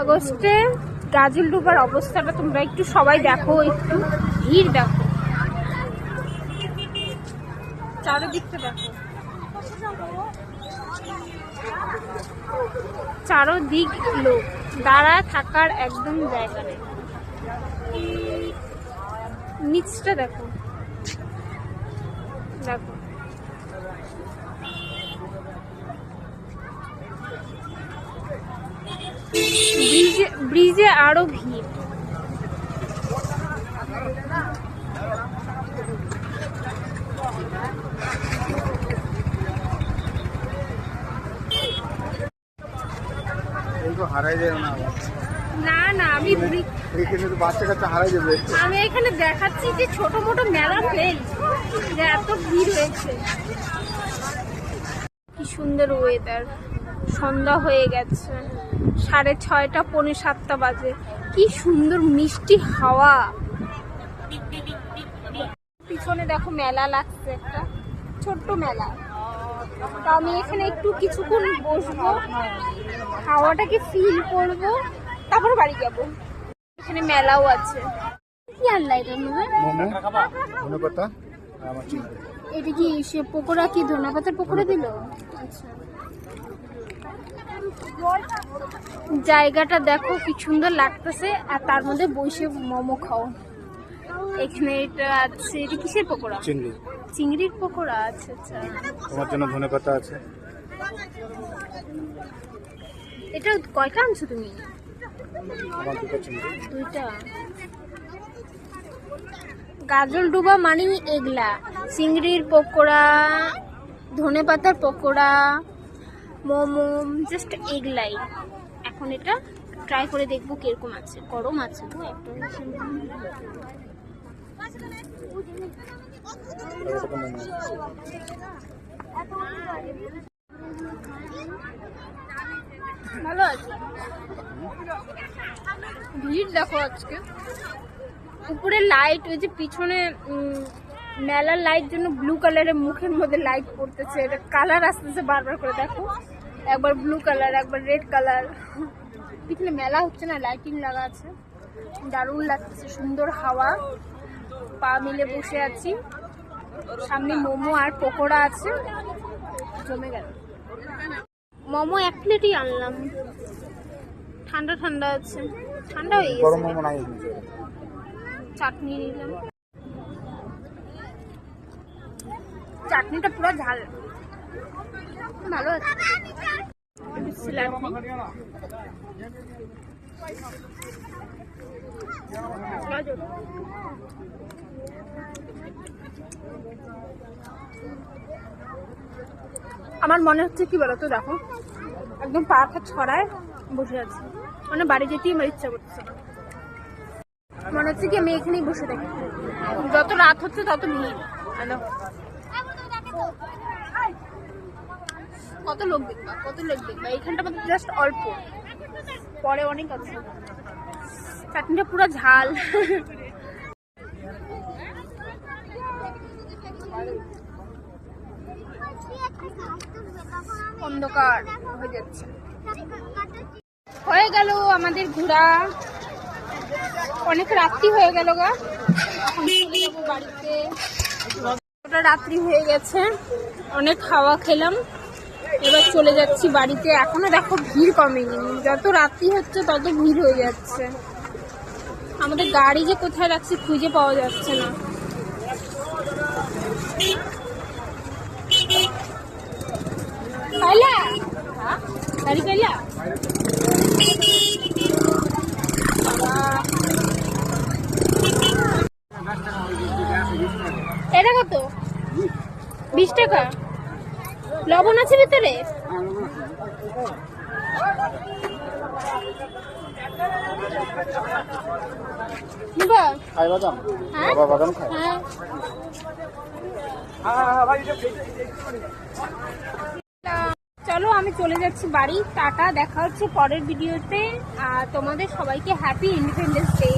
আগস্টে গাজল ডুবার অবস্থাটা তোমরা একটু সবাই দেখো, একটু ভিড় দেখো। চারিদিকটা দেখো। চারোদিক লোক দাঁড়া থাকার একদম জায়গা নেই। নিচটা দেখো। দেখো। ব্রিজে ব্রিজে আরও ভিড়। না। না আমি বাচ্চা কাচ্চা হারাই যাবে। আমি এখানে দেখাচ্ছি যে ছোট মোটো মেলা প্লেস যে এত ভিড় হয়েছে। কি সুন্দর ওয়েদার সন্ধ্যা হয়ে গেছে। সাড়ে ছয়টা পৌনে সাতটা বাজে। কি সুন্দর মিষ্টি হাওয়া। পিছনে দেখো মেলা লাগছে একটা ছোট্ট মেলা। তো আমি এখানে একটু কিছুক্ষণ বসবো। হাওয়াটাকে ফিল করব? তারপর বাড়ি যাব। এখানে মেলাও আছে। কি এটা আমার চিংড়ি এটা কি সে পকোড়া কি ধনে পাতার পকোড়া দিল? আচ্ছা। জায়গাটা দেখো কি সুন্দর লাগতেছে আর তার মধ্যে বসে মোমো খাও। এখানে এটা আছে এটা কিসের পকোড়া? চিংড়ি। চিংড়ির পকোড়া আচ্ছা আচ্ছা। তোমার জন্য ধনে পাতা আছে। এটা কয়টা আনছো তুমি? দুইটা। গাজল ডুবা মানেই এগলা। চিংড়ির পকোড়া ধনে পাতার পকোড়া। মোমো জাস্ট এগলাই এখন এটা ট্রাই করে দেখব কীরকম আছে। গরম আছে তো ভালো আছে? ভিড় দেখো আজকে। উপরে লাইট ওই যে পিছনে মেলার লাইট জন্য ব্লু কালারের মুখের মধ্যে লাইট পড়তেছে। এটা কালার আসতেছে বারবার করে, দেখো। একবার ব্লু কালার একবার রেড কালার পিছনে মেলা হচ্ছে না লাইটিং লাগা আছে। দারুণ লাগতেছে সুন্দর হাওয়া। পা মিলে বসে আছি। সামনে মোমো আর পকোড়া আছে। জমে গেল। মোমো এক প্লেটই আনলাম। ঠান্ডা ঠান্ডা আছে। ঠান্ডা হয়ে গেছে। চাটনি নিলাম। চাটনিটা পুরো ঝাল। ভালো আছে। আমার মনে হচ্ছে কি বলতো, দেখো, একদম পা পাটা ছড়ায় বসে আছি। মানে বাড়ি যেতেই আমার ইচ্ছা করছে মনে হচ্ছে কি আমি এখানেই বসে থাকি। যত রাত হচ্ছে তত ভিড় হ্যালো। কত লোক দেখবা? কত লোক দেখবা? এইখানটা মধ্যে জাস্ট অল্প। পরে অনেক আছে। চাটনিটা পুরো ঝাল। অন্ধকার হয়ে যাচ্ছে। হয়ে গেল আমাদের ঘোরা। অনেক রাত্রি হয়ে গেল গা। বাড়িতে। রাত্রি হয়ে গেছে। অনেক খাওয়া খেলাম। এবার চলে যাচ্ছি বাড়িতে। এখনও দেখো ভিড় কমেনি। যত রাত্রি হচ্ছে, তত ভিড় হয়ে যাচ্ছে। আমাদের গাড়ি যে কোথায় রাখছি খুঁজে পাওয়া যাচ্ছে না? গাড়ি এটা কত? বিশ টাকা? লবণ আছে ভিতরে? হ্যাঁ? হ্যাঁ। চলো আমি চলে যাচ্ছি বাড়ি। টাটা দেখা হচ্ছে পরের ভিডিওতে। আর তোমাদের সবাইকে হ্যাপি ইন্ডিপেন্ডেন্স ডে